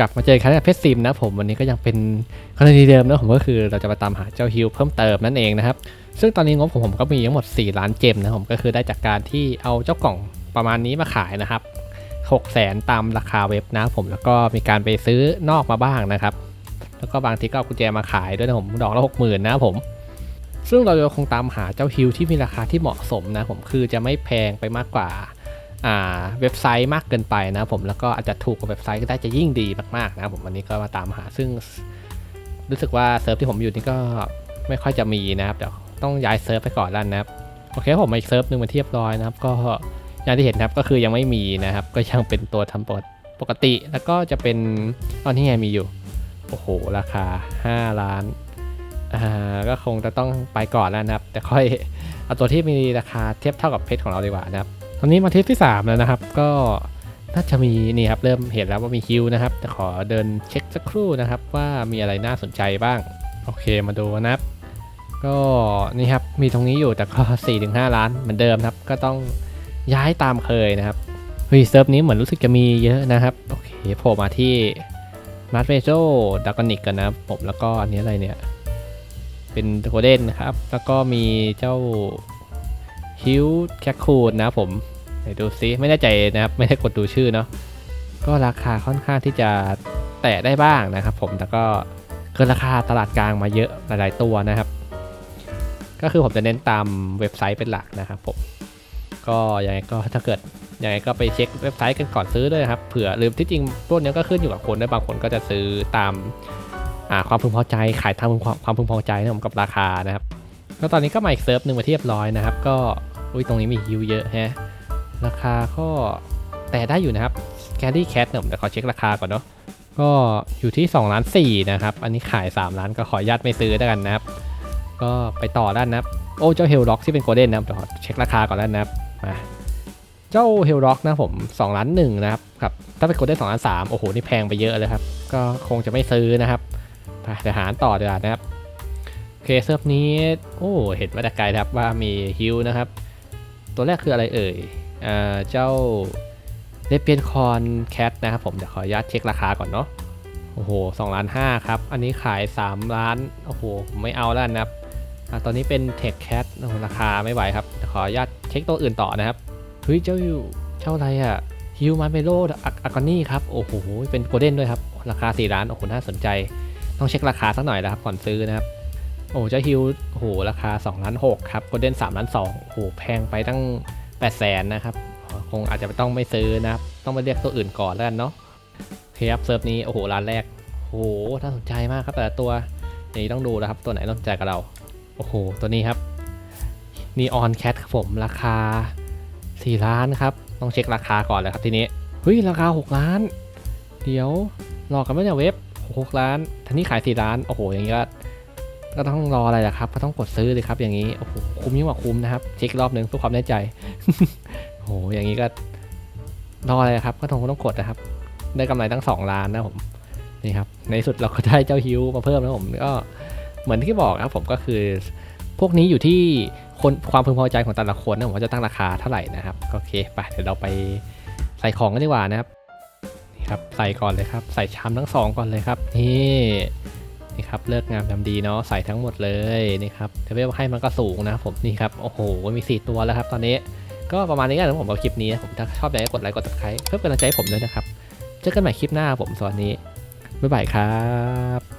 กลับมาเจอกันกับเพชรซิมนะผมวันนี้ก็ยังเป็นกรณีเดิมนะผมก็คือเราจะมาตามหาเจ้าฮิวเพิ่มเติมนั่นเองนะครับ ซึ่งตอนนี้งบของผมก็มีทั้งหมด 4 ล้านเจมนะผมก็คือได้จากการที่เอาเจ้ากล่องประมาณนี้มาขายนะครับ6 0แสนตามราคาเว็บนะผมแล้วก็มีการไปซื้อนอกมาบ้างนะครับ แล้วก็บางทีก็เอากุญแจมาขายด้วยนะผมดอกละหกหมื่นนะผม ซึ่งเราจะคงตามหาเจ้าฮิวที่มีราคาที่เหมาะสมนะผมคือจะไม่แพงไปมากกว่า เว็บไซต์มากเกินไปนะผมแล้วก็อาจจะถูกกว่าเว็บไซต์ก็ได้จะยิ่งดีมากๆนะผมวันนี้ก็มาตามหาซึ่งรู้สึกว่าเซิร์ฟที่ผมอยู่นี่ก็ไม่ค่อยจะมีนะครับเดี๋ยวต้องย้ายเซิร์ฟไปก่อนแล้วนะครับโอเคผมมาอีกเซิร์ฟหนึ่งมาเทียบร้อยนะครับ ก็อย่างที่เห็นครับก็คือยังไม่มีนะครับ ก็ยังเป็นตัวทำปกติปกติ แล้วก็จะเป็นตอนนี้ไงมีอยู่โอ้โหราคา 5 ล้านอ่าก็คงจะต้องไปก่อนแล้วนะครับ แต่ค่อยเอาตัวที่มีราคาเทียบเท่ากับเพชรของเราดีกว่านะครับ ตอนนี้มาเทสที่ 3 แล้วนะครับ ก็น่าจะมีนี่ครับเริ่มเห็นแล้วว่ามีฮิวนะครับแต่ขอเดินเช็คสักครู่นะครับ ว่ามีอะไรน่าสนใจบ้าง โอเคมาดูนะครับ ก็นี่ครับมีตรงนี้อยู่แต่ก็4-5ล้านเหมือนเดิมครับ ก็ต้องย้ายตามเคยนะครับเฮ้ยเซิร์ฟนี้เหมือนรู้สึกจะมีเยอะนะครับ โอเคโผล่มาที่มาร์เวโจดากอนิกกันนะครับผมแล้วก็อันนี้อะไรเนี่ย เป็นโกเด้นนะครับ แล้วก็มีเจ้า ฮิวแคคคูนนะผมไหนดูซิไม่แน่ใจนะครับ ไม่ได้กดดูชื่อเนาะก็ราคาค่อนข้างที่จะแตะได้บ้างนะครับ ผมแต่ก็เกินราคาตลาดกลางมาเยอะหลาย ๆ ตัวนะครับ ก็คือผมจะเน้นตามเว็บไซต์เป็นหลักนะครับผมก็ยังไงก็ถ้าเกิดยังไงก็ไปเช็คเว็บไซต์กันก่อนซื้อด้วยครับเผื่อหรือที่จริงพวกนี้ก็ขึ้นอยู่กับคนด้วยบางคนก็จะซื้อตามความพึงพอใจขายตามความพึงพอใจนะผมกับราคานะครับก็ตอนนี้ก็มาอีกเซิร์ฟหนึ่งมาเทียบร้อยนะครับ ก็ อุ้ยตรงนี้มีฮิวเยอะฮะ ราคาก็แต่ได้อยู่นะครับแคดดี้แคทเนี่ยผมจะขอเช็คราคาก่อนเนาะก็อยู่ที่2ล้าน4นะครับ อันนี้ขาย 3 ล้านก็ขอญาตไม่ซื้อแล้วกันนะครับ ก็ไปต่อด้านนะครับ โอ้เจ้าเฮลล็อกที่เป็นโกลเด้นนะครับเดี๋ยวขอเช็คราคาก่อนแล้วนะครับมาเจ้าเฮลล็อกนะผม2ล้าน1นะครับครับถ้าเป็นโกลเด้น2ล้าน3โอ้โหนี่แพงไปเยอะเลยครับ ก็คงจะไม่ซื้อนะครับไปเดี๋ยวหารต่อดีกว่านะครับเคเซิร์ฟนี้โอ้เห็นมาแต่ไกลครับว่ามีฮิวนะครับ ตัวแรกคืออะไรเอ่ยอ่าเจ้าเลเปียนคอนแคทนะครับผมเดี๋ยวขออนุญาตเช็คราคาก่อนเนาะโอ้โหสองล้านห้าครับ อันนี้ขาย 3 ล้าน โอ้โหผมไม่เอาแล้วนะครับอตอนนี้เป็นเทคแคทราคาไม่ไหวครับ ขออนุญาตเช็คตัวอื่นต่อนะครับ เฮ้ย เจ้าอยู่เจ้าอะไรอะฮิวมาเมโลอากอนี่ครับ โอ้โห เป็นโกลเด้นด้วยครับ ราคา 4 ล้าน โอ้โห น่าสนใจ ต้องเช็คราคาสักหน่อยนะครับ ก่อนซื้อนะครับ โอ้เจ้าฮิวโอ้โหราคา2ล้าน6ครับโกลเด้น3ล้าน2โอ้โหแพงไปตั้ง8แสนนะครับ คงอาจจะต้องไม่ซื้อนะครับ ต้องไปเรียกตัวอื่นก่อนแล้วกันเนาะโอเคครับเซิร์ฟนี้โอ้โหร้านแรกโอ้โหน่าสนใจมากครับแต่ละตัวอย่างนี้ต้องดูนะครับ ตัวไหนน่าสนใจกับเรา โอ้โห ตัวนี้ครับนีออนแคทครับผมราคา 4 ล้านครับ ต้องเช็คราคาก่อนเลยครับทีนี้เฮ้ยราคา 6 ล้าน เดี๋ยวหลอกกันไม่เนี่ยเว็บ 6 ล้านทันนี้ขาย 4 ล้าน โอ้โหอย่างนี้ก็ ก็ต้องรออะไรล่ะครับ ก็ต้องกดซื้อเลยครับ อย่างนี้ โอ้โห คุ้มยิ่งกว่าคุ้มนะครับ เช็คอีกรอบหนึ่งเพื่อความแน่ใจ โอ้โห อย่างนี้ก็รออะไรครับ ก็ต้องต้องกดนะครับ ได้กำไรตั้ง 2 ล้านนะผม นี่ครับ ในสุดเราก็ได้เจ้าฮิวมาเพิ่มนะผม ก็เหมือนที่บอกครับผมก็คือ พวกนี้อยู่ที่คนความพึงพอใจของแต่ละคนนะผมว่าจะตั้งราคาเท่าไหร่นะครับก็โอเค ไป เดี๋ยวเราไปใส่ของกันดีกว่านะครับ นี่ครับ ใส่ก่อนเลยครับ ใส่ชามทั้งสองก่อนเลยครับ นี่ นี่ครับเลิกงามทำดีเนาะใส่ทั้งหมดเลยนี่ครับเลเวลให้มันก็สูงนะผมนี่ครับโอ้โหมี 4 ตัวแล้วครับตอนนี้ก็ประมาณนี้กันนะผมกับคลิปนี้ผมถ้าชอบอยากกดไลค์กดติดตามเพื่อเป็นกำลังใจให้ผมด้วยนะครับเจอกันใหม่คลิปหน้าผมสวัสดีบ๊ายบายครับ